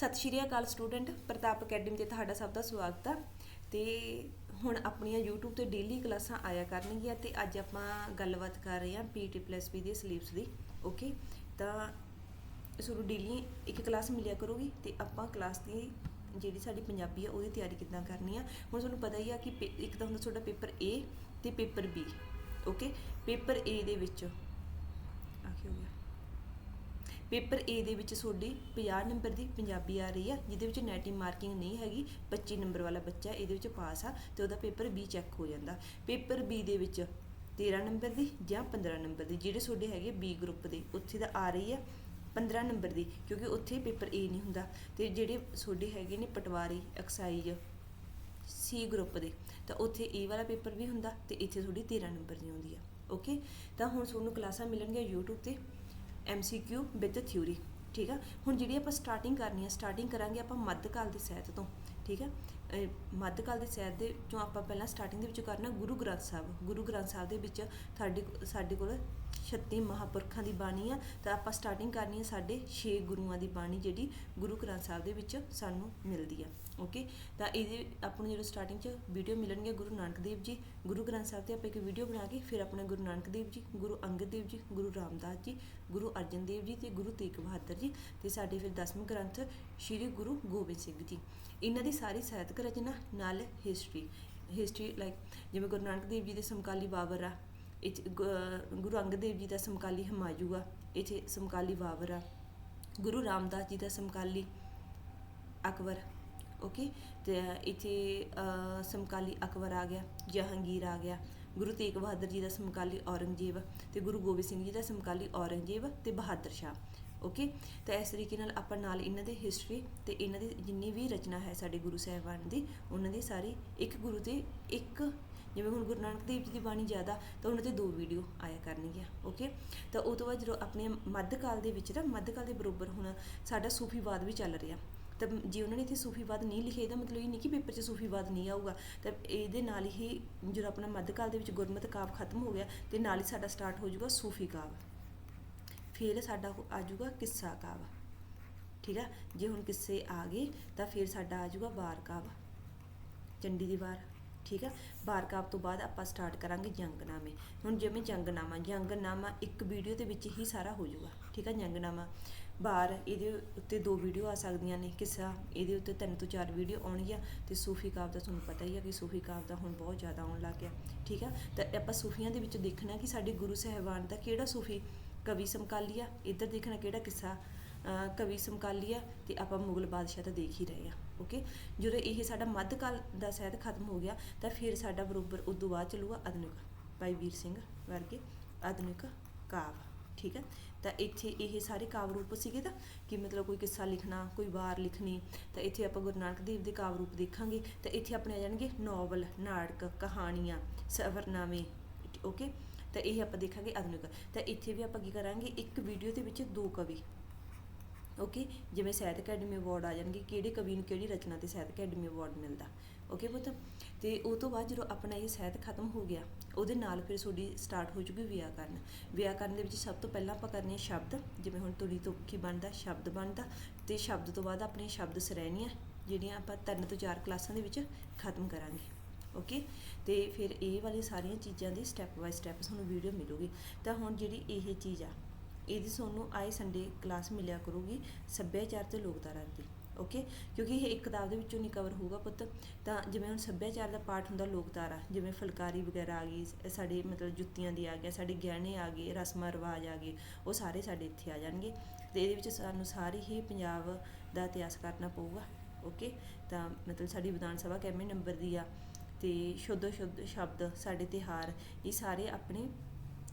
ਸਤਿ ਸ਼੍ਰੀ ਅਕਾਲ ਸਟੂਡੈਂਟ, ਪ੍ਰਤਾਪ ਅਕੈਡਮੀ ਤੇ ਤੁਹਾਡਾ ਸਭ ਦਾ ਸਵਾਗਤ ਆ। ਤੇ ਹੁਣ ਆਪਣੀਆਂ YouTube ਤੇ ਡੇਲੀ ਕਲਾਸਾਂ ਆਇਆ ਕਰਨਗੀਆਂ ਤੇ ਅੱਜ ਆਪਾਂ ਗੱਲਬਾਤ ਕਰ ਰਹੇ ਹਾਂ PT+P ਦੇ ਸਿਲੇਬਸ ਦੀ ਓਕੇ ਤਾਂ ਤੁਹਾਨੂੰ ਡੇਲੀ ਇੱਕ ਕਲਾਸ ਮਿਲਿਆ ਕਰੂਗੀ ਤੇ ਆਪਾਂ ਕਲਾਸ ਦੀ ਜਿਹੜੀ ਸਾਡੀ ਪੰਜਾਬੀ ਆ, ਉਹਦੀ ਤਿਆਰੀ ਕਿੱਦਾਂ ਕਰਨੀ ਆ? ਹੁਣ ਤੁਹਾਨੂੰ ਪਤਾ ਹੀ ਆ ਕਿ ਪੇ- ਇੱਕ ਤਾਂ ਹੁੰਦਾ ਤੁਹਾਡਾ ਪੇਪਰ A ਤੇ paper B okay paper A ਦੇ ਵਿੱਚ ਆ ਹੋ ਗਿਆ? ਪੇਪਰ A ਦੇ ਵਿੱਚ ਤੁਹਾਡੀ 50 ਨੰਬਰ ਦੀ ਪੰਜਾਬੀ ਆ ਰਹੀ ਆ, ਜਿਹਦੇ ਵਿੱਚ ਨੈਟਿਵ ਮਾਰਕਿੰਗ ਨਹੀਂ ਹੈਗੀ 25 ਨੰਬਰ ਵਾਲਾ ਬੱਚਾ ਇਹਦੇ ਵਿੱਚ ਪਾਸ ਆ ਤੇ ਉਹਦਾ ਪੇਪਰ B ਚੈੱਕ ਹੋ ਜਾਂਦਾ। ਪੇਪਰ B ਦੇ ਵਿੱਚ 13 ਨੰਬਰ ਦੀ ਜਾਂ 15 ਨੰਬਰ ਦੀ, ਜਿਹੜੇ ਤੁਹਾਡੇ ਹੈਗੇ B ਗਰੁੱਪ ਦੇ, ਉੱਥੇ ਦਾ ਆ ਰਹੀ ਆ 15 ਨੰਬਰ ਦੀ, ਕਿਉਂਕਿ ਉੱਥੇ ਪੇਪਰ A ਨਹੀਂ ਹੁੰਦਾ। ਤੇ ਜਿਹੜੇ ਤੁਹਾਡੇ ਹੈਗੇ ਨੇ ਪਟਵਾਰੀ ਐਕਸਾਈਜ਼ ਸੀ ਗਰੁੱਪ ਦੇ, ਤਾਂ ਉੱਥੇ ਇਹ ਵਾਲਾ ਪੇਪਰ ਵੀ ਹੁੰਦਾ ਤੇ ਇੱਥੇ ਤੁਹਾਡੀ 13 ਨੰਬਰ ਦੀ ਆਉਂਦੀ ਆ। ਓਕੇ ਤਾਂ ਹੁਣ ਤੁਹਾਨੂੰ ਕਲਾਸਾਂ ਮਿਲਣਗੀਆਂ YouTube ਤੇ। MCQ ਵਿਦ ਥਿਊਰੀ ਠੀਕ ਆ? ਹੁਣ ਜਿਹੜੀ ਆਪਾਂ ਸਟਾਰਟਿੰਗ ਕਰਨੀ ਆ ਸਟਾਰਟਿੰਗ ਕਰਾਂਗੇ ਆਪਾਂ ਮੱਧਕਾਲ ਦੀ ਸਹਿਤ ਤੋਂ, ਠੀਕ ਹੈ ਅਹ ਮੱਧਕਾਲ ਦੇ ਸਹਿਤ ਦੇ ਚੋਂ ਆਪਾਂ ਪਹਿਲਾਂ ਸਟਾਰਟਿੰਗ ਦੇ ਵਿੱਚ ਕਰਨਾ ਗੁਰੂ ਗ੍ਰੰਥ ਸਾਹਿਬ। ਗੁਰੂ ਗ੍ਰੰਥ ਸਾਹਿਬ ਦੇ ਵਿੱਚ ਸਾਡੇ ਸਾਡੇ ਕੋਲ 36 ਮਹਾਪੁਰਖਾਂ ਦੀ ਬਾਣੀ ਆ, ਤਾਂ ਆਪਾਂ ਸਟਾਰਟਿੰਗ ਕਰਨੀ ਹੈ ਸਾਡੇ 6 ਗੁਰੂਆਂ ਦੀ ਬਾਣੀ ਜਿਹੜੀ ਗੁਰੂ ਗ੍ਰੰਥ ਸਾਹਿਬ ਦੇ ਵਿੱਚ ਸਾਨੂੰ ਮਿਲਦੀ ਆ। ਓਕੇ? ਤਾਂ ਇਹਦੇ ਆਪਾਂ ਨੂੰ ਜਿਹੜਾ ਸਟਾਰਟਿੰਗ 'ਚ ਵੀਡੀਓ ਮਿਲਣਗੇ ਗੁਰੂ ਨਾਨਕ ਦੇਵ ਜੀ, ਗੁਰੂ ਗ੍ਰੰਥ ਸਾਹਿਬ ਤੇ ਆਪਾਂ ਇੱਕ ਵੀਡੀਓ ਬਣਾ ਕੇ ਫਿਰ ਆਪਣੇ ਗੁਰੂ ਨਾਨਕ ਦੇਵ ਜੀ, ਗੁਰੂ ਅੰਗਦ ਦੇਵ ਜੀ, ਗੁਰੂ ਰਾਮਦਾਸ ਜੀ, ਗੁਰੂ ਅਰਜਨ ਦੇਵ ਜੀ ਤੇ ਗੁਰੂ ਤੇਗ ਬਹਾਦਰ ਜੀ ਤੇ ਸਾਡੇ ਫਿਰ ਦਸਵੇਂ ਗ੍ਰੰਥ ਸ੍ਰੀ ਗੁਰੂ ਗੋਬਿੰਦ ਸਿੰਘ ਜੀ। ਇਹਨਾਂ ਦੀ ਸਾਰੀ ਸਾਹਿਤਕ ਰਚਨਾ ਨਾਲ ਹਿਸਟਰੀ ਹਿਸਟਰੀ ਲਾਈਕ ਜਿਵੇਂ ਗੁਰੂ ਨਾਨਕ ਦੇਵ ਜੀ ਦੇ ਸਮਕਾਲੀ ਬਾਬਰ ਆ, ਇਹ ਗੁਰੂ ਅੰਗਦ ਦੇਵ ਜੀ ਦਾ ਸਮਕਾਲੀ ਹਮਾਯੂ ਆ, ਇਹ ਸਮਕਾਲੀ ਬਾਬਰ ਆ, ਗੁਰੂ ਰਾਮਦਾਸ ਜੀ ਦਾ ਸਮਕਾਲੀ ਅਕਬਰ ਓਕੇ ਤੇ ਇੱਥੇ ਸਮਕਾਲੀ ਅਕਬਰ ਆ ਗਿਆ, ਜਹਾਂਗੀਰ ਆ ਗਿਆ, ਗੁਰੂ ਤੇਗ ਬਹਾਦਰ ਜੀ ਦਾ ਸਮਕਾਲੀ ਔਰੰਗਜ਼ੇਬ ਤੇ ਗੁਰੂ ਗੋਬਿੰਦ ਸਿੰਘ ਜੀ ਦਾ ਸਮਕਾਲੀ ਔਰੰਗਜ਼ੇਬ ਤੇ ਬਹਾਦਰ ਸ਼ਾਹ। ਓਕੇ ਤਾਂ ਇਸ ਤਰੀਕੇ ਨਾਲ ਆਪਾਂ ਨਾਲ ਇਹਨਾਂ ਦੇ ਹਿਸਟਰੀ ਤੇ ਇਹਨਾਂ ਦੀ ਜਿੰਨੀ ਵੀ ਰਚਨਾ ਹੈ ਸਾਡੇ ਗੁਰੂ ਸਾਹਿਬਾਨ ਦੀ, ਉਹਨਾਂ ਦੀ ਸਾਰੀ ਇੱਕ ਗੁਰੂ ਤੇ ਇੱਕ, ਜਿਵੇਂ ਹੁਣ ਗੁਰੂ ਨਾਨਕ ਦੇਵ ਜੀ ਦੀ ਬਾਣੀ ਜ਼ਿਆਦਾ, ਤਾਂ ਉਹਨਾਂ ਤੇ ਦੋ ਵੀਡੀਓ ਆਇਆ ਕਰਨਗੀਆਂ। ਓਕੇ ਤਾਂ ਉਹ ਤੋਂ ਬਾਅਦ ਜਦੋਂ ਆਪਣੇ ਮੱਧਕਾਲ ਦੇ ਵਿੱਚ ਨਾ, ਮੱਧਕਾਲ ਦੇ ਬਰੋਬਰ ਹੁਣ ਸਾਡਾ ਸੂਫੀਵਾਦ ਵੀ ਚੱਲ ਰਿਹਾ। ਤਾਂ ਜੇ ਉਹਨਾਂ ਨੇ ਇੱਥੇ ਸੂਫੀਵਾਦ ਨਹੀਂ ਲਿਖਿਆ ਇਹਦਾ ਮਤਲਬ ਇਹ ਨਹੀਂ ਕਿ ਪੇਪਰ 'ਚ ਸੂਫੀਵਾਦ ਨਹੀਂ ਆਊਗਾ। ਤਾਂ ਇਹਦੇ ਨਾਲ ਹੀ ਜਦੋਂ ਆਪਣਾ ਮੱਧਕਾਲ ਦੇ ਵਿੱਚ ਗੁਰਮਤਿ ਕਾਵ ਖਤਮ ਹੋ ਗਿਆ, ਤੇ ਨਾਲ ਹੀ ਸਾਡਾ ਸਟਾਰਟ ਹੋ ਜਾਊਗਾ ਸੂਫੀ ਕਾਵ। ਫਿਰ ਸਾਡਾ ਹੋ- ਆ ਜਾਊਗਾ ਕਿੱਸਾ ਕਾਵ। ਠੀਕ ਆ? ਜੇ ਹੁਣ ਕਿੱਸੇ ਆ ਗਏ, ਤਾਂ ਫਿਰ ਸਾਡਾ ਆ ਜਾਊਗਾ ਵਾਰ ਕਾਵ। ਚੰਡੀ ਦੀ ਵਾਰ। ਠੀਕ ਆ? ਵਾਰ ਕਾਵ ਤੋਂ ਬਾਅਦ ਆਪਾਂ ਸਟਾਰਟ ਕਰਾਂਗੇ ਜੰਗਨਾਮੇ। ਹੁਣ ਜਿਵੇਂ ਜੰਗਨਾਮਾ ਜੰਗਨਾਮਾ ਇੱਕ ਵੀਡੀਓ ਦੇ ਵਿੱਚ ਹੀ ਸਾਰਾ ਹੋ ਜਾਊਗਾ। ਠੀਕ ਆ? ਜੰਗਨਾਮਾ। ਬਾਹਰ ਇਹਦੇ ਉੱਤੇ ਦੋ ਵੀਡੀਓ ਆ ਸਕਦੀਆਂ ਨੇ, ਕਿੱਸਾ ਇਹਦੇ ਉੱਤੇ ਤਿੰਨ ਤੋਂ ਚਾਰ ਵੀਡੀਓ ਆਉਣਗੀਆਂ ਤੇ ਸੂਫੀ ਕਾਵ ਦਾ ਤੁਹਾਨੂੰ ਪਤਾ ਹੀ ਆ ਕਿ ਸੂਫੀ ਕਾਵ ਦਾ ਹੁਣ ਬਹੁਤ ਜ਼ਿਆਦਾ ਆਉਣ ਲੱਗ ਗਿਆ, ਠੀਕ ਆ? ਤਾਂ ਆਪਾਂ ਸੂਫੀਆਂ ਦੇ ਵਿੱਚ ਦੇਖਣਾ ਕਿ ਸਾਡੇ ਗੁਰੂ ਸਾਹਿਬਾਨ ਦਾ ਕਿਹੜਾ ਸੂਫੀ ਕਵੀ ਸਮਕਾਲੀ ਆ, ਇੱਧਰ ਦੇਖਣਾ ਕਿਹੜਾ ਕਿੱਸਾ ਕਵੀ ਸਮਕਾਲੀ ਆ ਤੇ ਆਪਾਂ ਮੁਗਲ ਬਾਦਸ਼ਾਹ ਤਾਂ ਦੇਖ ਹੀ ਰਹੇ ਆ, ਓਕੇ? ਜਦੋਂ ਇਹ ਸਾਡਾ ਮੱਧਕਾਲ ਦਾ ਸਾਹਿਤ ਖਤਮ ਹੋ ਗਿਆ, ਤਾਂ ਫਿਰ ਸਾਡਾ ਬਰੋਬਰ ਉਦੋਂ ਬਾਅਦ ਚੱਲੂਗਾ ਆਧੁਨਿਕ, ਭਾਈ ਵੀਰ ਸਿੰਘ ਵਰਗੇ ਆਧੁਨਿਕ ਕਾਵ, ਠੀਕ ਹੈ ਤਾਂ ਇੱਥੇ ਇਹ ਸਾਰੇ ਕਾਵਿ ਰੂਪ ਸੀਗੇ ਤਾਂ ਕਿ ਮਤਲਬ ਕੋਈ ਕਿੱਸਾ ਲਿਖਣਾ, ਕੋਈ ਵਾਰ ਲਿਖਣੀ, ਤਾਂ ਇੱਥੇ ਆਪਾਂ ਗੁਰੂ ਨਾਨਕ ਦੇਵ ਦੇ ਕਾਵ ਰੂਪ ਦੇਖਾਂਗੇ। ਤਾਂ ਇੱਥੇ ਆਪਣੇ ਆ ਜਾਣਗੇ ਨੋਵਲ, ਨਾਟਕ, ਕਹਾਣੀਆਂ ਸਫਰਨਾਮੇ ਓਕੇ? ਤਾਂ ਇਹ ਆਪਾਂ ਦੇਖਾਂਗੇ ਆਧੁਨਿਕ। ਤਾਂ ਇੱਥੇ ਵੀ ਆਪਾਂ ਕੀ ਕਰਾਂਗੇ, ਇੱਕ ਵੀਡੀਓ ਦੇ ਵਿੱਚ ਦੋ ਕਵੀ ਓਕੇ ਜਿਵੇਂ ਸਾਹਿਤ ਅਕੈਡਮੀ ਅਵਾਰਡ ਆ ਜਾਣਗੇ, ਕਿਹੜੇ ਕਵੀ ਨੂੰ ਕਿਹੜੀ ਰਚਨਾ ਤੇ ਸਾਹਿਤ ਅਕੈਡਮੀ ਅਵਾਰਡ ਮਿਲਦਾ? ਓਕੇ ਪੁੱਤ? ਤੇ ਉਹ ਤੋਂ ਬਾਅਦ ਜਦੋਂ ਆਪਣਾ ਇਹ ਸਾਹਿਤ ਖਤਮ ਹੋ ਗਿਆ, ਉਹਦੇ ਨਾਲ ਫਿਰ ਤੁਹਾਡੀ ਸਟਾਰਟ ਹੋ ਜੂਗੀ ਵਿਆਕਰਨ। ਵਿਆਕਰਨ ਦੇ ਵਿੱਚ ਸਭ ਤੋਂ ਪਹਿਲਾਂ ਆਪਾਂ ਕਰਨੇ ਸ਼ਬਦ, ਜਿਵੇਂ ਹੁਣ ਤੁਰੀ ਤੋਂ ਬਣਦਾ, ਸ਼ਬਦ ਬਣਦਾ, ਤੇ ਸ਼ਬਦ ਤੋਂ ਬਾਅਦ ਆਪਣੇ ਸ਼ਬਦ ਸਰੈਣੀਆਂ, ਜਿਹੜੀਆਂ ਆਪਾਂ ਤਿੰਨ ਤੋਂ ਚਾਰ ਕਲਾਸਾਂ ਦੇ ਵਿੱਚ ਖਤਮ ਕਰਾਂਗੇ। ਓਕੇ ਤੇ ਫਿਰ ਇਹ ਵਾਲੀ ਸਾਰੀਆਂ ਚੀਜ਼ਾਂ ਦੀ ਸਟੈਪ ਬਾਈ ਸਟੈਪ ਤੁਹਾਨੂੰ ਵੀਡੀਓ ਮਿਲੂਗੀ। ਤਾਂ ਹੁਣ ਜਿਹੜੀ ਇਹ ਚੀਜ਼ ਆ ਇਹਦੀ ਤੁਹਾਨੂੰ ਆਏ ਸੰਡੇ ਕਲਾਸ ਮਿਲਿਆ ਕਰੂਗੀ ਸੱਭਿਆਚਾਰ ਤੇ ਲੋਕਧਾਰਾ ਦੀ ਓਕੇ ਕਿਉਂਕਿ ਇਹ ਇੱਕ ਕਿਤਾਬ ਦੇ ਵਿੱਚੋਂ ਨਹੀਂ ਕਵਰ ਹੋਊਗਾ ਪੁੱਤ। ਤਾਂ ਜਿਵੇਂ ਹੁਣ ਸੱਭਿਆਚਾਰ ਦਾ ਪਾਠ ਹੁੰਦਾ ਲੋਕਧਾਰਾ, ਜਿਵੇਂ ਫੁਲਕਾਰੀ ਵਗੈਰਾ ਆ ਗਈ ਸਾਡੇ ਮਤਲਬ ਜੁੱਤੀਆਂ ਦੀ ਆ ਗਿਆ ਸਾਡੇ ਗਹਿਣੇ ਆ ਗਏ, ਰਸਮਾਂ ਰਿਵਾਜ ਆ ਗਏ, ਉਹ ਸਾਰੇ ਸਾਡੇ ਇੱਥੇ ਆ ਜਾਣਗੇ। ਤੇ ਇਹਦੇ ਵਿੱਚ ਸਾਨੂੰ ਸਾਰੇ ਹੀ ਪੰਜਾਬ ਦਾ ਇਤਿਹਾਸ ਕਰਨਾ ਪਊਗਾ ਓਕੇ ਤਾਂ ਮਤਲਬ ਸਾਡੀ ਵਿਧਾਨ ਸਭਾ ਕਿੰਨੇ ਨੰਬਰ ਦੀ ਆ? ਤੇ ਸ਼ੁੱਧ ਸ਼ੁੱਧ ਸ਼ਬਦ, ਸਾਡੇ ਤਿਹਾਰ ਇਹ ਸਾਰੇ ਆਪਣੇ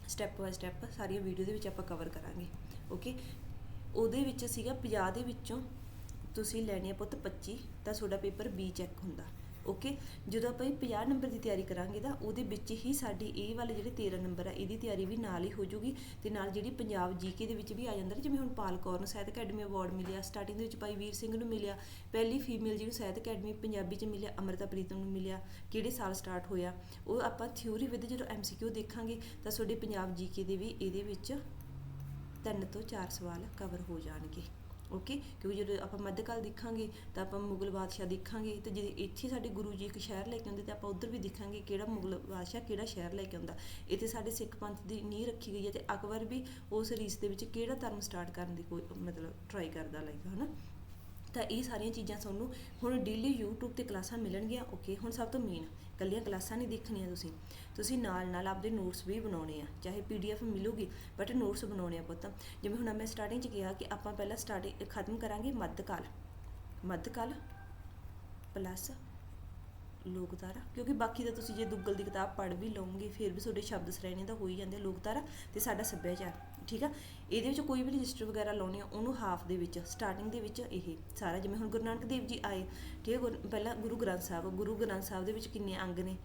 ਸਟੈਪ ਬਾਏ ਸਟੈਪ ਸਾਰੀਆਂ ਵੀਡੀਓ ਦੇ ਵਿੱਚ ਆਪਾਂ ਕਵਰ ਕਰਾਂਗੇ ਓਕੇ ਉਹਦੇ ਵਿੱਚ ਸੀਗਾ 50 ਦੇ ਵਿੱਚੋਂ ਤੁਸੀਂ ਲੈਣੇ ਆ ਪੁੱਤ 25 ਤਾਂ ਤੁਹਾਡਾ ਪੇਪਰ ਬੀ ਚੈੱਕ ਹੁੰਦਾ। ਓਕੇ ਜਦੋਂ ਆਪਾਂ ਇਹ 50 ਨੰਬਰ ਦੀ ਤਿਆਰੀ ਕਰਾਂਗੇ ਤਾਂ ਉਹਦੇ ਵਿੱਚ ਹੀ ਸਾਡੀ ਇਹ ਵਾਲੇ ਜਿਹੜੇ 13 ਨੰਬਰ ਆ, ਇਹਦੀ ਤਿਆਰੀ ਵੀ ਨਾਲ ਹੀ ਹੋ ਜੂਗੀ ਤੇ ਨਾਲ ਜਿਹੜੀ ਪੰਜਾਬ ਜੀਕੇ ਦੇ ਵਿੱਚ ਵੀ ਆ ਜਾਂਦਾ ਜਿਵੇਂ ਹੁਣ ਪਾਲ ਕੌਰ ਨੂੰ ਸਾਹਿਤ ਅਕੈਡਮੀ ਅਵਾਰਡ ਮਿਲਿਆ ਸਟਾਰਟਿੰਗ ਦੇ ਵਿੱਚ ਭਾਈ ਵੀਰ ਸਿੰਘ ਨੂੰ ਮਿਲਿਆ, ਪਹਿਲੀ ਫੀਮੇਲ ਜਿਹਨੂੰ ਸਾਹਿਤ ਅਕੈਡਮੀ ਪੰਜਾਬੀ 'ਚ ਮਿਲਿਆ, ਅਮਰਤਾ ਪ੍ਰੀਤਮ ਨੂੰ ਮਿਲਿਆ, ਕਿਹੜੇ ਸਾਲ ਸਟਾਰਟ ਹੋਇਆ, ਉਹ ਆਪਾਂ ਥਿਊਰੀ ਵਿਦ ਜਦੋਂ ਐਮਸੀਕਿਊ ਦੇਖਾਂਗੇ ਤਾਂ ਤੁਹਾਡੇ ਪੰਜਾਬ ਜੀਕੇ ਦੇ ਵੀ ਇਹਦੇ ਵਿੱਚ ਤਿੰਨ ਤੋਂ ਚਾਰ ਸਵਾਲ ਕਵਰ ਹੋ ਜਾਣਗੇ। ਓਕੇ ਕਿਉਂਕਿ ਜਦੋਂ ਆਪਾਂ ਮੱਧਕਾਲ ਦੇਖਾਂਗੇ, ਤਾਂ ਆਪਾਂ ਮੁਗਲ ਬਾਦਸ਼ਾਹ ਦੇਖਾਂਗੇ, ਤੇ ਜੇ ਇੱਥੇ ਸਾਡੇ ਗੁਰੂ ਜੀ ਇੱਕ ਸ਼ਹਿਰ ਲੈ ਕੇ ਆਉਂਦੇ, ਤੇ ਆਪਾਂ ਉਧਰ ਵੀ ਦੇਖਾਂਗੇ ਕਿਹੜਾ ਮੁਗਲ ਬਾਦਸ਼ਾਹ ਕਿਹੜਾ ਸ਼ਹਿਰ ਲੈ ਕੇ ਆਉਂਦਾ। ਇੱਥੇ ਸਾਡੇ ਸਿੱਖ ਪੰਥ ਦੀ ਨੀਂਹ ਰੱਖੀ ਗਈ ਹੈ, ਤੇ ਅਕਬਰ ਵੀ ਉਸ ਰੀਸ ਦੇ ਵਿੱਚ ਕਿਹੜਾ ਧਰਮ ਸਟਾਰਟ ਕਰਨ ਦੀ ਕੋਈ ਮਤਲਬ ਟਰਾਈ ਕਰਦਾ ਲਾਈਕ ਹਨਾ? ਤਾਂ ਇਹ ਸਾਰੀਆਂ ਚੀਜ਼ਾਂ ਤੁਹਾਨੂੰ ਹੁਣ ਡੇਲੀ YouTube ਤੇ ਕਲਾਸਾਂ ਮਿਲਣਗੀਆਂ ਓਕੇ ਹੁਣ ਸਭ ਤੋਂ ਮੇਨ ਕੱਲੀਆਂ ਕਲਾਸਾਂ ਨਹੀਂ ਦੇਖਣੀਆਂ ਤੁਸੀਂ। ਤੁਸੀਂ ਨਾਲ ਨਾਲ ਆਪਦੇ ਨੋਟਸ ਵੀ ਬਣਾਉਣੇ ਆ, ਚਾਹੇ PDF ਮਿਲੂਗੀ ਬਟ ਨੋਟਸ ਬਣਾਉਣੇ ਆ ਪੁੱਤ। ਜਿਵੇਂ ਹੁਣ ਮੈਂ ਸਟਾਰਟਿੰਗ ਚ ਕਿਹਾ ਕਿ ਆਪਾਂ ਪਹਿਲਾਂ ਸਟਾਰਟਿੰਗ ਖਤਮ ਕਰਾਂਗੇ ਮੱਧਕਾਲ। ਮੱਧਕਾਲ ਪਲੱਸ ਲੋਕਧਾਰਾ, ਕਿਉਂਕਿ ਬਾਕੀ ਦਾ ਤੁਸੀਂ ਜੇ ਦੁੱਗਲ ਦੀ ਕਿਤਾਬ ਪੜ੍ਹ ਵੀ ਲਓਗੇ, ਫਿਰ ਵੀ ਤੁਹਾਡੇ ਸ਼ਬਦ ਸਰੈਣੇ ਦਾ ਹੋ ਹੀ ਜਾਂਦੇ ਲੋਕਧਾਰਾ ਤੇ ਸਾਡਾ ਸੱਭਿਆਚਾਰ। ਠੀਕ ਆ? ਇਹਦੇ ਵਿੱਚ ਕੋਈ ਵੀ ਰਜਿਸਟਰ ਵਗੈਰਾ ਲਾਉਣੇ ਆ, ਉਹਨੂੰ ਹਾਫ ਦੇ ਵਿੱਚ ਸਟਾਰਟਿੰਗ ਦੇ ਵਿੱਚ ਇਹ ਸਾਰਾ, ਜਿਵੇਂ ਹੁਣ ਗੁਰੂ ਨਾਨਕ ਦੇਵ ਜੀ ਆਏ, ਠੀਕ ਹੈ ਗੁਰ- ਪਹਿਲਾਂ ਗੁਰੂ ਗ੍ਰੰਥ ਸਾਹਿਬ, ਗੁਰੂ ਗ੍ਰੰਥ ਸਾਹਿਬ ਦੇ ਵਿੱਚ ਕਿੰਨੇ ਅੰਗ ਨੇ?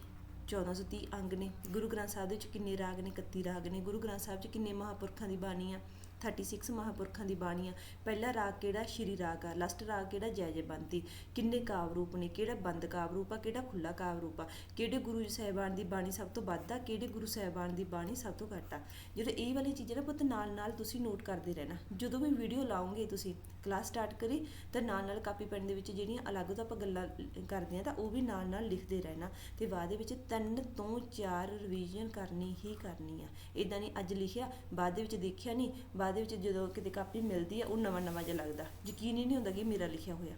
1430 ਅੰਗ ਨੇ। ਗੁਰੂ ਗ੍ਰੰਥ ਸਾਹਿਬ ਦੇ ਵਿੱਚ ਕਿੰਨੇ ਰਾਗ ਨੇ? 31 ਰਾਗ ਨੇ। ਗੁਰੂ ਗ੍ਰੰਥ ਸਾਹਿਬ 'ਚ ਕਿੰਨੇ ਮਹਾਪੁਰਖਾਂ ਦੀ ਬਾਣੀ ਆ? 36 ਮਹਾਪੁਰਖਾਂ ਦੀ ਬਾਣੀ ਆ। ਪਹਿਲਾ ਰਾਗ ਕਿਹੜਾ? ਸ਼੍ਰੀ ਰਾਗ ਆ। ਲਾਸਟ ਰਾਗ ਕਿਹੜਾ? ਜੈ ਜੈ ਬੰਤੀ। ਕਿੰਨੇ ਕਾਵ ਰੂਪ ਨੇ? ਕਿਹੜਾ ਬੰਦ ਕਾਵ ਰੂਪ ਆ? ਕਿਹੜਾ ਖੁੱਲਾ ਕਾਵ ਰੂਪ ਆ? ਕਿਹੜੇ ਗੁਰੂ ਸਾਹਿਬਾਨ ਦੀ ਬਾਣੀ ਸਭ ਤੋਂ ਵੱਧ ਆ? ਕਿਹੜੇ ਗੁਰੂ ਸਾਹਿਬਾਨ ਦੀ ਬਾਣੀ ਸਭ ਤੋਂ ਘੱਟ ਆ? ਜਦੋਂ ਇਹ ਵਾਲੀ ਚੀਜ਼ਾਂ ਨਾ ਪੁੱਤ ਨਾਲ ਨਾਲ ਤੁਸੀਂ ਨੋਟ ਕਰਦੇ ਰਹਿਣਾ। ਜਦੋਂ ਵੀ ਵੀਡੀਓ ਲਾਓਗੇ ਤੁਸੀਂ ਕਲਾਸ ਸਟਾਰਟ ਕਰੀ, ਤਾਂ ਨਾਲ ਨਾਲ ਕਾਪੀ ਪੈਨ ਦੇ ਵਿੱਚ ਜਿਹੜੀਆਂ ਅਲੱਗ ਤੋਂ ਆਪਾਂ ਗੱਲਾਂ ਕਰਦੇ ਆ ਤਾਂ ਉਹ ਵੀ ਨਾਲ ਨਾਲ ਲਿਖਦੇ ਰਹਿਣਾ। ਤੇ ਬਾਅਦ ਦੇ ਵਿੱਚ ਤਿੰਨ ਤੋਂ ਚਾਰ ਰਿਵੀਜ਼ਨ ਕਰਨੀ ਹੀ ਕਰਨੀ ਆ। ਇਦਾਂ ਨਹੀਂ ਅੱਜ ਲਿਖਿਆ, ਬਾਅਦ ਦੇ ਵਿੱਚ ਦੇਖਿਆ ਨਹੀਂ, ਬਾਅਦ ਬਾਅਦ ਵਿੱਚ ਜਦੋਂ ਕਿਤੇ ਕਾਪੀ ਮਿਲਦੀ ਆ, ਉਹ ਨਵਾਂ ਨਵਾਂ ਜਿਹਾ ਲੱਗਦਾ। ਯਕੀਨ ਹੀ ਨਹੀਂ ਹੁੰਦਾ ਕਿ ਮੇਰਾ ਲਿਖਿਆ ਹੋਇਆ।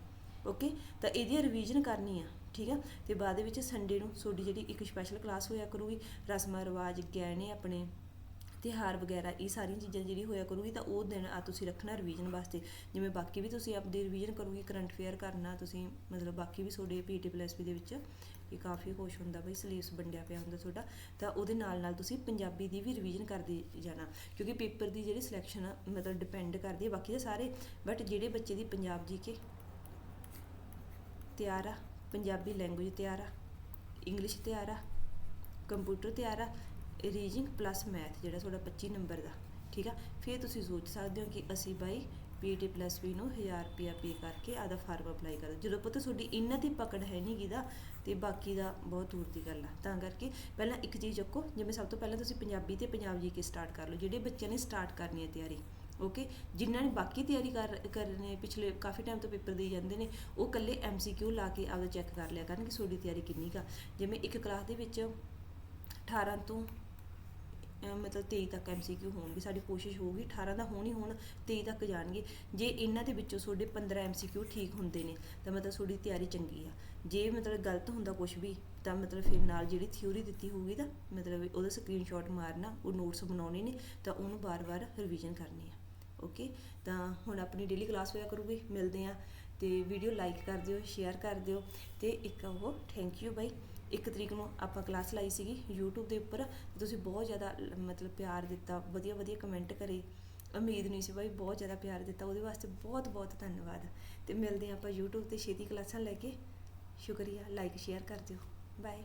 ਓਕੇ ਤਾਂ ਇਹਦੀ ਰਿਵੀਜ਼ਨ ਕਰਨੀ ਆ, ਠੀਕ ਆ? ਤੇ ਬਾਅਦ ਵਿੱਚ ਸੰਡੇ ਨੂੰ ਤੁਹਾਡੀ ਜਿਹੜੀ ਇੱਕ ਸਪੈਸ਼ਲ ਕਲਾਸ ਹੋਇਆ ਕਰੂਗੀ ਰਸਮਾਂ ਰਿਵਾਜ ਗਹਿਣੇ ਆਪਣੇ ਤਿਉਹਾਰ ਵਗੈਰਾ, ਇਹ ਸਾਰੀਆਂ ਚੀਜ਼ਾਂ ਜਿਹੜੀ ਹੋਇਆ ਕਰੂਗੀ ਤਾਂ ਉਹ ਦਿਨ ਆ ਤੁਸੀਂ ਰੱਖਣਾ ਰਿਵੀਜ਼ਨ ਵਾਸਤੇ। ਜਿਵੇਂ ਬਾਕੀ ਵੀ ਤੁਸੀਂ ਆਪਦੇ ਰਿਵੀਜ਼ਨ ਕਰੋਗੇ ਕਰੰਟ ਅਫੇਅਰ ਕਰਨਾ, ਤੁਸੀਂ ਮਤਲਬ ਬਾਕੀ ਵੀ ਤੁਹਾਡੇ ਪੀਟੀ ਪਲੱਸ ਦੇ ਵਿੱਚ, ਇਹ ਕਾਫੀ ਖੁਸ਼ ਹੁੰਦਾ ਬਈ ਸਿਲੇਬਸ ਵੰਡਿਆ ਪਿਆ ਹੁੰਦਾ ਤੁਹਾਡਾ, ਤਾਂ ਉਹਦੇ ਨਾਲ ਨਾਲ ਤੁਸੀਂ ਪੰਜਾਬੀ ਦੀ ਵੀ ਰਿਵੀਜ਼ਨ ਕਰਦੇ ਜਾਣਾ। ਕਿਉਂਕਿ ਪੇਪਰ ਦੀ ਜਿਹੜੀ ਸਿਲੈਕਸ਼ਨ ਮਤਲਬ ਡਿਪੈਂਡ ਕਰਦੀ ਹੈ ਬਾਕੀ ਦੇ ਸਾਰੇ ਬਟ ਜਿਹੜੇ ਬੱਚੇ ਦੀ ਪੰਜਾਬ ਜੀ ਕੇ ਤਿਆਰ ਆ, ਪੰਜਾਬੀ ਲੈਂਗੁਏਜ ਤਿਆਰ ਆ ਇੰਗਲਿਸ਼ ਤਿਆਰ ਆ ਕੰਪਿਊਟਰ ਤਿਆਰ ਆ ਰੀਜਨਿੰਗ ਪਲੱਸ ਮੈਥ ਜਿਹੜਾ ਤੁਹਾਡਾ 25 ਨੰਬਰ ਦਾ, ਠੀਕ ਆ? ਫਿਰ ਤੁਸੀਂ ਸੋਚ ਸਕਦੇ ਹੋ ਕਿ ਅਸੀਂ ਬਾਈ ਪੀਟੀ ਪਲੱਸ ਵੀ ਨੂੰ 1000 ਰੁਪਿਆ ਪੇ ਕਰਕੇ ਆਦਾ ਫਾਰਮ ਅਪਲਾਈ ਕਰੋ ਜਦੋਂ ਪਤਾ ਤੁਹਾਡੀ ਇਹਨਾਂ ਦੀ ਪਕੜ ਹੈ ਨਹੀਂ ਗੀ ਦਾ, ਤੇ ਬਾਕੀ ਦਾ ਬਹੁਤ ਦੂਰ ਦੀ ਗੱਲ ਆ। ਤਾਂ ਕਰਕੇ ਪਹਿਲਾਂ ਇੱਕ ਚੀਜ਼ ਚੱਕੋ, ਜਿਵੇਂ ਸਭ ਤੋਂ ਪਹਿਲਾਂ ਤੁਸੀਂ ਪੰਜਾਬੀ ਤੇ ਪੰਜਾਬ ਜੀ ਕੇ ਸਟਾਰਟ ਕਰ ਲਓ, ਜਿਹੜੇ ਬੱਚਿਆਂ ਨੇ ਸਟਾਰਟ ਕਰਨੀ ਹੈ ਤਿਆਰੀ ਓਕੇ ਜਿਨ੍ਹਾਂ ਨੇ ਬਾਕੀ ਤਿਆਰੀ ਕਰ, ਕਰਨੇ ਪਿਛਲੇ ਕਾਫੀ ਟਾਈਮ ਤੋਂ ਪੇਪਰ ਦੇ ਜਾਂਦੇ ਨੇ, ਉਹ ਕੱਲੇ ਐਮਸੀਕਿਊ ਲਾ ਕੇ ਆਪਦਾ ਚੈੱਕ ਕਰ ਲਿਆ ਕਰਨ ਕਿ ਤੁਹਾਡੀ ਤਿਆਰੀ ਕਿੰਨੀ ਕਾ ਜਿਵੇਂ ਇੱਕ ਕਲਾਸ ਦੇ ਵਿੱਚ 18 ਤੋਂ ਅਹ ਮਤਲਬ 23 ਤੱਕ ਐਮਸੀਕਿਊ ਹੋਣਗੇ, ਸਾਡੀ ਕੋਸ਼ਿਸ਼ ਹੋਊਗੀ 18 ਦਾ ਹੋਣ ਹੀ ਹੋਣ 23 ਤੱਕ ਜਾਣਗੇ। ਜੇ ਇਹਨਾਂ ਦੇ ਵਿੱਚੋਂ ਤੁਹਾਡੇ 15 ਐਮਸੀਕਿਊ ਠੀਕ ਹੁੰਦੇ ਨੇ, ਤਾਂ ਮਤਲਬ ਤੁਹਾਡੀ ਤਿਆਰੀ ਚੰਗੀ ਆ। ਜੇ ਮਤਲਬ ਗਲਤ ਹੁੰਦਾ ਕੁਝ ਵੀ, ਤਾਂ ਮਤਲਬ ਫਿਰ ਨਾਲ ਜਿਹੜੀ ਥਿਊਰੀ ਦਿੱਤੀ ਹੋਊਗੀ ਤਾਂ ਮਤਲਬ ਉਹਦਾ ਸਕਰੀਨਸ਼ਾਟ ਮਾਰਨਾ, ਉਹ ਨੋਟਸ ਬਣਾਉਣੇ ਨੇ, ਤਾਂ ਉਹਨੂੰ ਬਾਰ-ਬਾਰ ਰਿਵੀਜ਼ਨ ਕਰਨੀ ਆ। ਓਕੇ ਤਾਂ ਹੁਣ ਆਪਣੀ ਡੇਲੀ ਕਲਾਸ ਹੋਇਆ ਕਰੂਗੀ, ਮਿਲਦੇ ਆ। ਤੇ ਵੀਡੀਓ ਲਾਈਕ ਕਰ ਦਿਓ ਸ਼ੇਅਰ ਕਰ ਦਿਓ। ਤੇ ਇੱਕ ਉਹ ਥੈਂਕ ਯੂ ਬਾਈ ਇੱਕ ਤਰੀਕ ਨੂੰ ਆਪਾਂ ਕਲਾਸ ਲਾਈ ਸੀਗੀ YouTube ਦੇ ਉੱਪਰ ਤੁਸੀਂ ਬਹੁਤ ਜ਼ਿਆਦਾ ਮਤਲਬ ਪਿਆਰ ਦਿੱਤਾ, ਵਧੀਆ ਵਧੀਆ ਕਮੈਂਟ ਕਰੇ। ਉਮੀਦ ਨਹੀਂ ਸੀ ਬਾਈ ਬਹੁਤ ਜ਼ਿਆਦਾ ਪਿਆਰ ਦਿੱਤਾ, ਉਹਦੇ ਵਾਸਤੇ ਬਹੁਤ ਬਹੁਤ ਧੰਨਵਾਦ। ਤੇ ਮਿਲਦੇ ਹਾਂ ਆਪਾਂ YouTube ਤੇ ਛੇਤੀ ਕਲਾਸਾਂ ਲੈ ਕੇ। ਸ਼ੁਕਰੀਆ ਲਾਈਕ ਸ਼ੇਅਰ ਕਰ ਦਿਓ। ਬਾਏ